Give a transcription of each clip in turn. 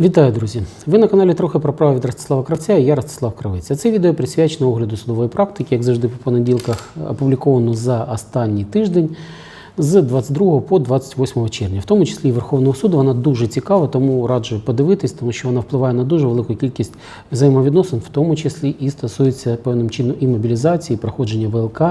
Вітаю, друзі! Ви на каналі трохи про право від Ростислава Кравця і я Ростислав Кравець. Це відео присвячено огляду судової практики, як завжди по понеділках, опубліковано за останній тиждень з 22 по 28 червня. В тому числі і Верховного суду вона дуже цікава, тому раджу подивитись, тому що вона впливає на дуже велику кількість взаємовідносин, в тому числі і стосується певним чином і мобілізації, і проходження ВЛК,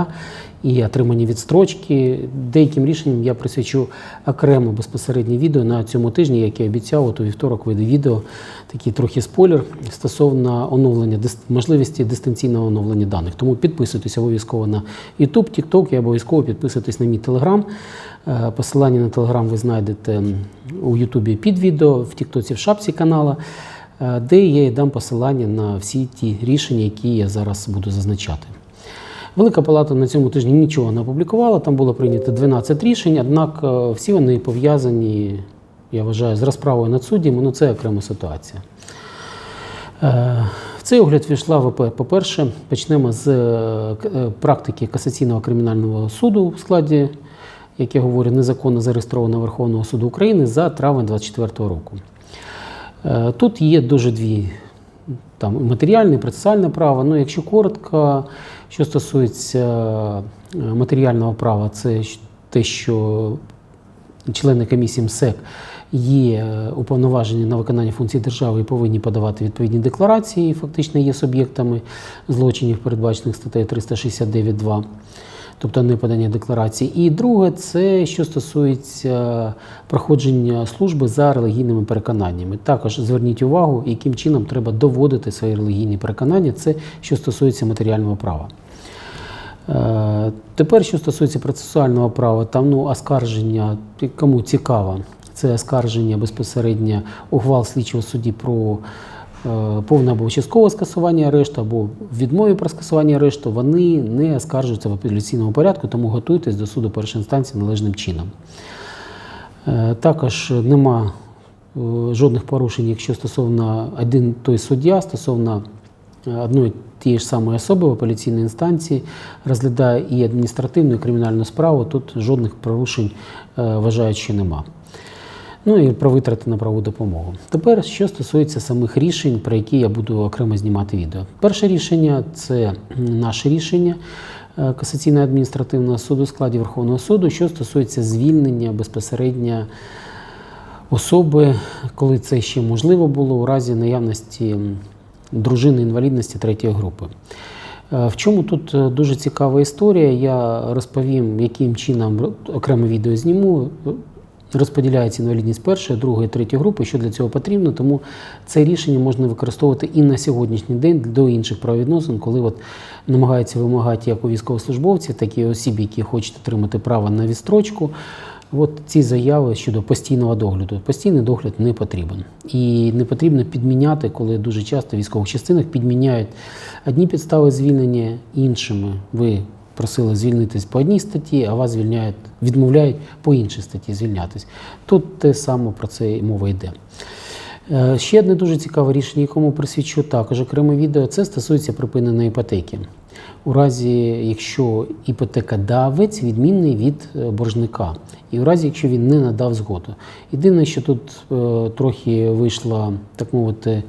і отримання відстрочки. Деяким рішенням я присвячу окремо безпосереднє відео на цьому тижні, як і обіцяв, от у вівторок вийде відео, такий трохи спойлер стосовно оновлення можливості дистанційного оновлення даних. Тому підписуйтесь обов'язково на YouTube, TikTok і обов'язково підписуйтесь на мій. Е, Посилання на Telegram ви знайдете у YouTube під відео, в TikTok в шапці канала, е, де я і дам посилання на всі ті рішення, які я зараз буду зазначати. Велика палата на цьому тижні нічого не опублікувала. Там було прийнято 12 рішень, однак е, всі вони пов'язані, я вважаю, з розправою над суддями. Ну це окрема ситуація. Е, В цей огляд війшла ВП. По-перше, почнемо з е, практики касаційного кримінального суду в складі, як я говорю, незаконно зареєстрованого Верховного суду України за травень 2024 року. Тут є дуже дві там матеріальне, процесуальне право. Ну, якщо коротко, що стосується е, матеріального права, це те, що члени комісії МСЕК є е, уповноважені на виконання функцій держави і повинні подавати відповідні декларації, фактично є суб'єктами злочинів, передбачених статтею 369.2 тобто не подання декларації. І друге, це що стосується проходження служби за релігійними переконаннями. Також зверніть увагу, яким чином треба доводити свої релігійні переконання. Це що стосується матеріального права. Е, Тепер, що стосується процесуального права, там ну, оскарження, кому цікаво, це оскарження безпосередньо ухвал слідчого судді про повне або часткове скасування арешту, або відмові про скасування арешту, вони не оскаржуються в апеляційному порядку, тому готуйтесь до суду першої інстанції належним чином. Е, Також нема е, жодних порушень, якщо стосовно один той суддя, стосовно е, одної тієї ж самої особи в апеляційній інстанції розглядає і адміністративну, і кримінальну справу. Тут жодних порушень е, вважають, що нема. Ну і про витрати на правову допомогу. Тепер, що стосується самих рішень, про які я буду окремо знімати відео. Перше рішення це наше рішення е, касаційного адміністративного суду в складі Верховного суду, що стосується звільнення безпосередньо особи, коли це ще можливо було у разі наявності дружини інвалідності третьої групи. Е, В чому тут е, дуже цікава історія? Я розповім, яким чином окреме відео зніму. Розподіляється інвалідність першої, другої, третьої групи, що для цього потрібно. Тому це рішення можна використовувати і на сьогоднішній день до інших правовідносин, коли от намагаються вимагати як у військовослужбовців, так і осіб, які хочуть отримати право на відстрочку. От ці заяви щодо постійного догляду. Постійний догляд не потрібен. І не потрібно підміняти, коли дуже часто в військових частинах підміняють одні підстави звільнення іншими. Ви просили звільнитись по одній статті, а вас звільняють, відмовляють по іншій статті звільнятись. Тут те саме про це і мова йде. Е, Ще одне дуже цікаве рішення, якому присвячу також окреме відео, це стосується припиненої іпотеки. У разі, якщо іпотекодавець відмінний від е, боржника, і у разі, якщо він не надав згоду. Єдине, що тут е, трохи вийшло, так мовити,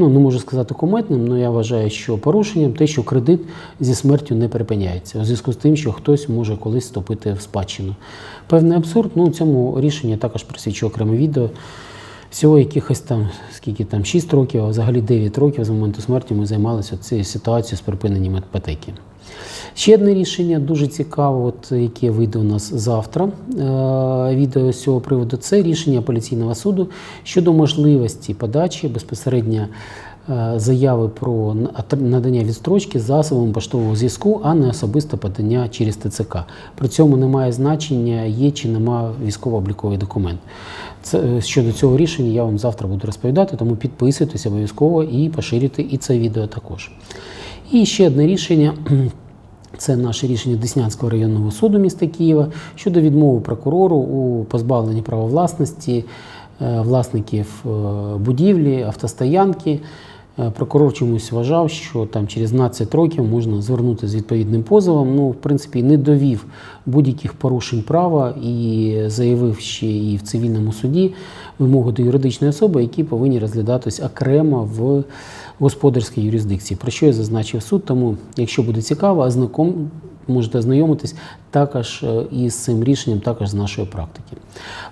ну не можу сказати кометним, але я вважаю, що порушенням те, що кредит зі смертю не припиняється, у зв'язку з тим, що хтось може колись вступити в спадщину. Певний абсурд, ну цьому рішенні також присвячу окреме відео. Всього якихось там, скільки там, 6 років, а взагалі 9 років з моменту смерті ми займалися цією ситуацією з припиненням іпотеки. Ще одне рішення дуже цікаве, от, яке вийде у нас завтра. Е, відео з цього приводу це рішення апеляційного суду щодо можливості подачі безпосередньо е, заяви про надання відстрочки засобами поштового зв'язку, а не особисте подання через ТЦК. При цьому немає значення, є чи нема військово-обліковий документ. Це, е, щодо цього рішення я вам завтра буду розповідати, тому підписуйтесь обов'язково і поширюйте і це відео також. І ще одне рішення. Це наше рішення Деснянського районного суду міста Києва щодо відмови прокурору у позбавленні права власності е, власників е, будівлі, автостоянки. Е, Прокурор чомусь вважав, що там через 12 років можна звернутися з відповідним позовом. Ну, в принципі, не довів будь-яких порушень права і заявив ще і в цивільному суді вимоги до юридичної особи, які повинні розглядатись окремо в господарській юрисдикції, про що я зазначив суд. Тому, якщо буде цікаво, ознаком можете ознайомитись також е, із цим рішенням, також з нашої практики.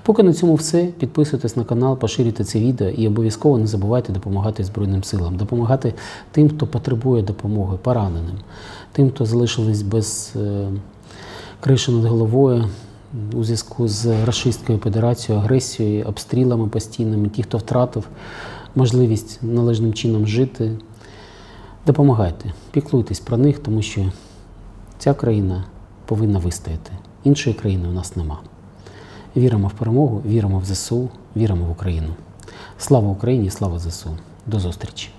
Поки на цьому все. Підписуйтесь на канал, поширюйте це відео і обов'язково не забувайте допомагати Збройним силам, допомагати тим, хто потребує допомоги, пораненим, тим, хто залишились без е, криші над головою у зв'язку з Рашистською Федерацією, агресією, обстрілами постійними, ті, хто втратив можливість належним чином жити. Допомагайте, піклуйтесь про них, тому що ця країна повинна вистояти. Іншої країни у нас нема. Віримо в перемогу, віримо в ЗСУ, віримо в Україну. Слава Україні, слава ЗСУ. До зустрічі!